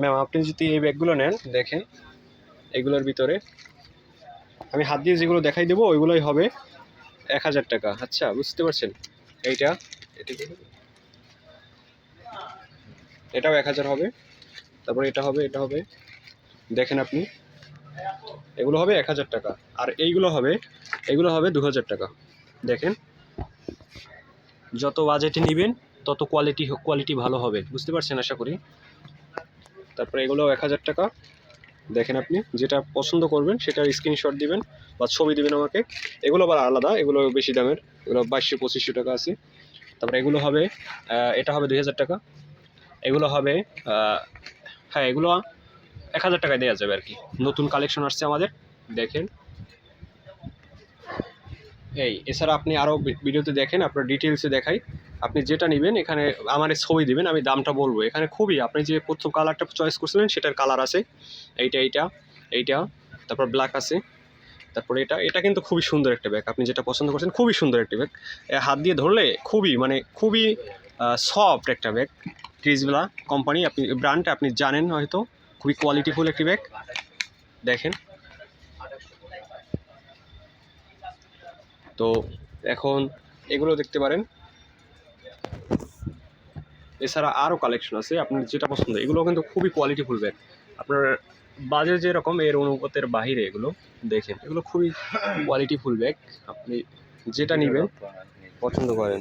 Ma'am আপনি যদি এই ব্যাগগুলো নেন, দেখেন, এগুলোর ভিতরে। আমি হাত দিয়ে যেগুলো দেখাই দেবো, ওইগুলোই হবে এক হাজার টাকা। আচ্ছা বুঝতে পারছেন? এইটা এটাও এক হাজার হবে। তারপরে এটা হবে এটা হবে। দেখেন আপনি, এগুলো হবে এক হাজার টাকা। আর এইগুলো হবে, এগুলো হবে দু হাজার টাকা। দেখেন, যত বাজেটে নেবেন, তত কোয়ালিটি কোয়ালিটি ভালো হবে। বুঝতে পারছেন আশা করি? তারপরে এগুলো এক হাজার টাকা। দেখেন আপনি, যেটা পছন্দ করবেন সেটার স্ক্রিনশট দিবেন বা ছবি দিবেন আমাকে। এগুলো আবার আলাদা, এগুলো বেশি দামের, এগুলো বাইশশো, পঁচিশশো টাকা আছে। তারপরে এগুলো হবে এটা হবে দুই হাজার টাকা। এগুলো হবে হ্যাঁ এগুলো এক হাজার টাকায় দেওয়া যাবে আর কি। নতুন কালেকশন আসছে আমাদের, দেখেন। এই, এছাড়া আপনি আরও ভিডিওতে দেখেন, আপনার ডিটেলসে দেখাই। আপনি যেটা নেবেন, এখানে আমার ছবি দেবেন, আমি দামটা বলব। এখানে খুবই, আপনি যে প্রথম কালারটা চয়েস করছিলেন, সেটার কালার আছে। এইটা এইটা এইটা, তারপর ব্ল্যাক আছে। তারপরে এটা এটা কিন্তু খুবই সুন্দর একটা ব্যাগ আপনি যেটা পছন্দ করছেন, খুবই সুন্দর একটা ব্যাগ হাত দিয়ে ধরলে খুবই মানে খুবই সফট একটা ব্যাগ ক্রিজবেলা কোম্পানি আপনি ব্র্যান্ড আপনি জানেন হয়তো। খুবই কোয়ালিটিফুল একটি ব্যাগ দেখেন। তো এখন এগুলো দেখতে পারেন। এছাড়া আরও কালেকশন আছে আপনার যেটা পছন্দ এগুলো কিন্তু খুবই কোয়ালিটিফুল ব্যাগ আপনার বাজেট যেরকম এর অনুপাতের বাহিরে এগুলো দেখেন এগুলো খুবই কোয়ালিটিফুল ব্যাগ আপনি যেটা নেবেন পছন্দ করেন।